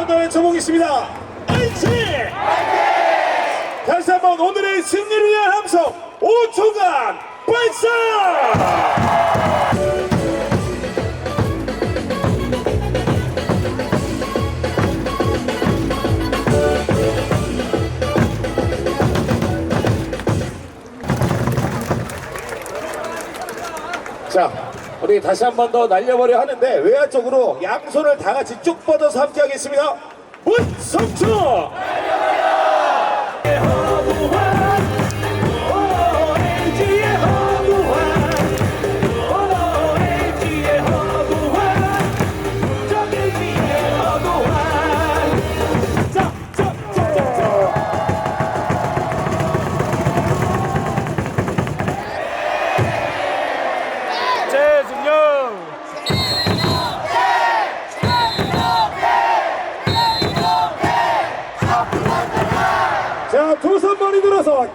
번 더 외쳐보겠습니다. 화이팅! 다시 한 번 오늘의 승리를 위한 함성 5초간 발사! 자, 우리 다시 한 번 더 날려버려 하는데 외야 쪽으로 양손을 다 같이 쭉 뻗어서 함께 하겠습니다. 문성초! 대통령! 자, 두 손 많이 들어서